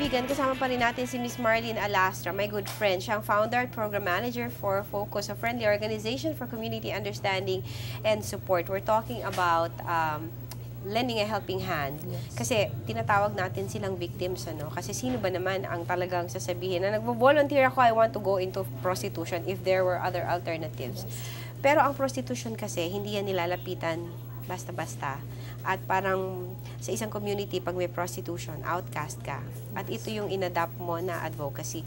kaibigan, kasama pa rin natin si Miss Marlene Alastra, my good friend. Siya ang founder at program manager for Focus, a friendly organization for community understanding and support. We're talking about um, lending a helping hand. Yes. Kasi tinatawag natin silang victims, ano? Kasi sino ba naman ang talagang sasabihin na nagvo-volunteer ako, I want to go into prostitution if there were other alternatives. Pero ang prostitution kasi, hindi yan nilalapitan basta-basta. At parang sa isang community, pag may prostitution, outcast ka. At ito yung inadapt mo na advocacy.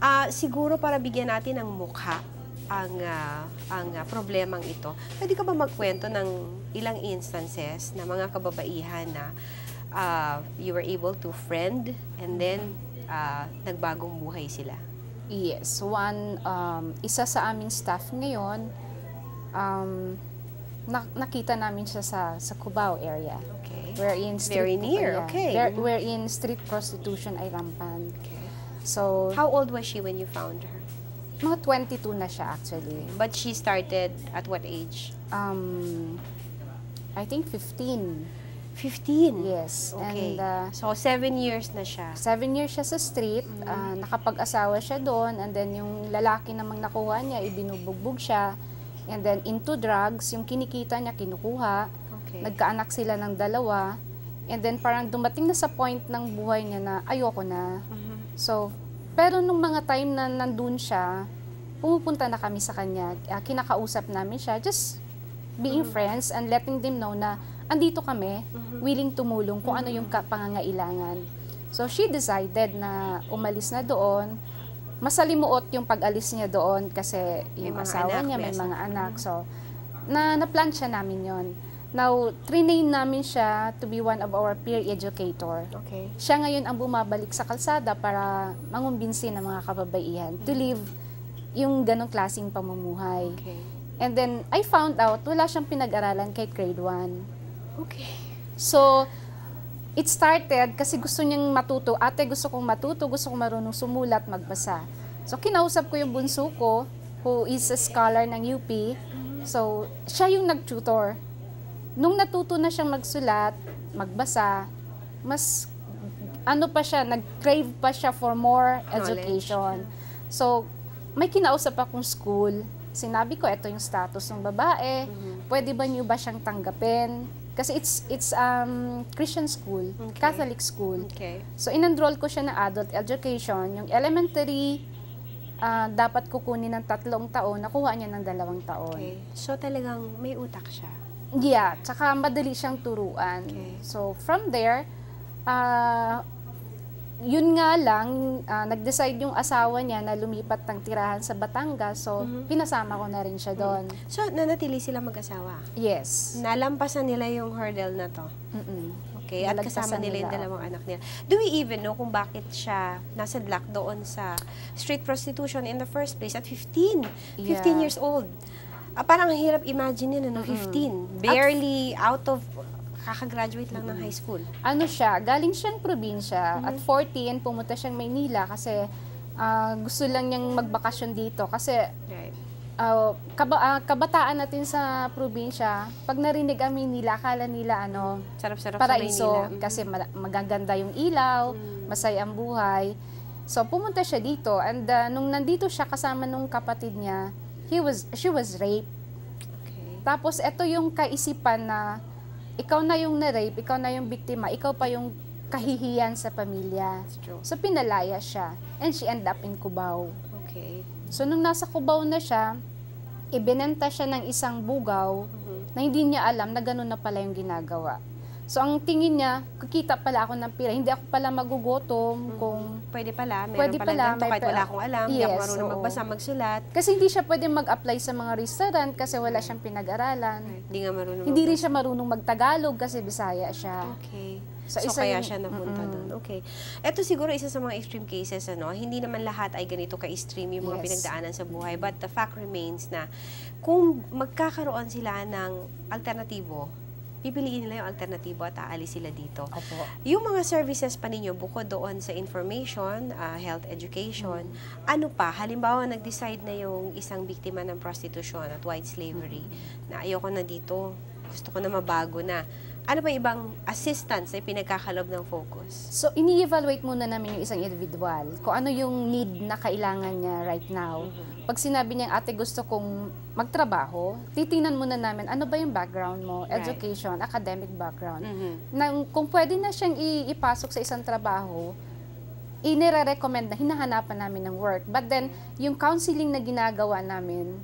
Ah, siguro para bigyan natin ng mukha ang ah, ang ah, problemang ito. Pwede ka ba magkwento ng ilang instances na mga kababaihan na ah, you were able to friend and then ah, nagbagong buhay sila? Yes, one, um, isa sa aming staff ngayon, um, na- nakita namin siya sa, sa Cubao area. Okay. Wherein Very near, yeah, okay. where- wherein street prostitution ay rampant. okay. So, How old was she when you found her? mga 22 na siya actually. But she started at what age? Um, I think 15. 15. Yes. Okay. And uh, so, seven years na siya. seven years siya sa street, Mm-hmm. ah, nakapag-asawa siya doon, and then yung lalaki namang nakuha niya, ibinubugbog siya, and then into drugs, yung kinikita niya, kinukuha, Okay. nagkaanak sila ng dalawa, and then parang dumating na sa point ng buhay niya na ayoko na. Mhm. So, pero nung mga time na nandun siya, pumupunta na kami sa kanya, ah, kinakausap namin siya, just being Mm-hmm. friends and letting them know na andito kami, Mhm. willing tumulong kung ano yung ka- pangangailangan. So, she decided na umalis na doon. Masalimuot yung pag-alis niya doon kasi May yung mga asawa anak, niya, may may mga anak. So, na na-plan siya namin yon. Now, train namin siya to be one of our peer educator. Okay. Siya ngayon ang bumabalik sa kalsada para mangumbinsi ng mga kababaihan to live yung ganong klaseng pamumuhay. Okay. And then, I found out, wala siyang pinag-aralan kahit grade 1. Okay. So, it started kasi gusto niyang matuto. Ate, gusto kong matuto, gusto kong marunong sumulat, magbasa. So, kinausap ko yung bunso ko, who is a scholar ng UP. So, siya yung nag-tutor. Nung natuto na siyang magsulat, magbasa, mas ano pa siya, nag-crave pa siya for more Knowledge. education. So, may kinausap akong school. Sinabi ko, ito yung status ng babae. Pwede ba niyo ba siyang tanggapin? Kasi it's it's um Christian school, Okay. Catholic school. Okay. So in-enroll ko siya ng adult education. Yung elementary, ah, dapat kukunin ng tatlong taon, nakuha niya ng dalawang taon. Okay. So, talagang may utak siya. Yeah, tsaka madali siyang turuan. Okay. So from there, ah, yun nga lang, ah, nag-decide yung asawa niya na lumipat ng tirahan sa Batangas. So Mhm. pinasama ko na rin siya doon. So, nanatili sila mag-asawa. Yes. Nalampasan nila yung hurdle na to. Mm-mm. Okay, at kasama nila yung nila. dalawang anak nila. Do we even know kung bakit siya nasa black doon sa street prostitution in the first place at 15? 15 Yeah. years old. Ah, parang ang hirap imagine yun, ano, 15. Barely out of, kakagraduate lang ng high school. ano siya, galing siyang probinsya. Mhm. At 14, pumunta siyang Maynila kasi ah, gusto lang niyang magbakasyon dito. Kasi Right. ah, kaba- ah, kabataan natin sa probinsya, pag narinig ang Maynila, akala nila ano, Sarap-sarap sa paraiso. Maynila. Mhm. Kasi ma- magaganda yung ilaw, Mm. masaya ang buhay. So, pumunta siya dito. And ah, nung nandito siya kasama nung kapatid niya, he was, she was raped. Okay. Tapos, ito yung kaisipan na ikaw na yung na-rape, ikaw na yung biktima, ikaw pa yung kahihiyan sa pamilya. So, pinalaya siya. And she end up in Cubao. Okay. So, nung nasa Cubao na siya, ibinenta siya ng isang bugaw Mhm. na hindi niya alam na gano'n na pala yung ginagawa. So, ang tingin niya, kikita pala ako ng pira. Hindi ako pala magugutom kung... Pwede pala, meron Pwede pala, pala, ganito, kahit wala akong alam, hindi ako Yes, marunong oo. magbasa, magsulat. Kasi hindi siya pwede mag-apply sa mga restaurant kasi wala siyang pinag-aralan. Hindi nga marunong Hindi rin siya marunong magtagalog kasi Bisaya siya. Okay. So, So, isa kaya yung- siya napunta Mm-mm. doon. Okay. Ito siguro isa sa mga extreme cases, ano, hindi naman lahat ay ganito ka-extreme yung mga Yes. pinagdaanan sa buhay. But the fact remains na kung magkakaroon sila ng alternatibo, pipiliin nila yung alternatibo at aalis sila dito. Opo. Yung mga services pa ninyo, bukod doon sa information, ah, health education, ano pa? Halimbawa, nag-decide na yung isang biktima ng prostitution at white slavery, na ayoko na dito, gusto ko na mabago na. Ano pa ibang assistance na pinagkakalob ng focus? So, ini-evaluate muna namin yung isang individual. Kung ano yung need na kailangan niya right now. Pag sinabi niya, ate, gusto kong magtrabaho, titingnan muna namin, ano ba yung background mo, Right. education, academic background. Mhm. Na, kung pwede na siyang ipasok sa isang trabaho, inire-recommend na hinahanapan namin ng work. But then, yung counseling na ginagawa namin,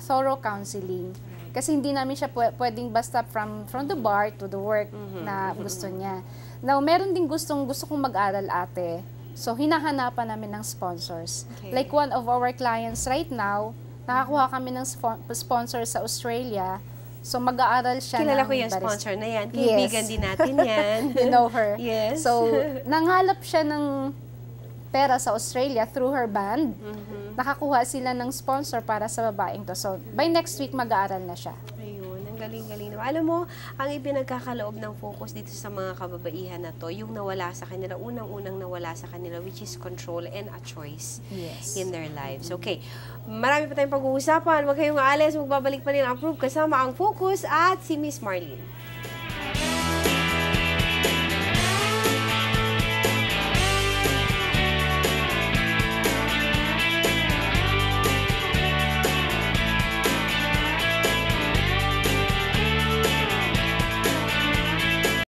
thorough counseling. Kasi hindi namin siya pwe- pwedeng basta from from the bar to the work na gusto niya. Now, meron din gustong gusto kong mag-aral ate. So, hinahanapan namin ng sponsors. Okay. Like one of our clients right now, nakakuha kami ng spo- sponsor sa Australia. So, mag-aaral siya Kilala ng ko yung barista. sponsor na yan. Yes. Kaibigan din natin yan. you know her. Yes. So, nangalap siya ng pera sa Australia through her band. Mhm. Nakakuha sila ng sponsor para sa babaeng to. So, by next week, mag-aaral na siya. Ayun, ang galing-galing. Alam mo, ang ipinagkakaloob ng focus dito sa mga kababaihan na to, yung nawala sa kanila, unang-unang nawala sa kanila, which is control and a choice Yes. in their lives. Okay, marami pa tayong pag-uusapan. Huwag kayong aalis, magbabalik pa rin ang approve kasama ang focus at si Miss Marlene.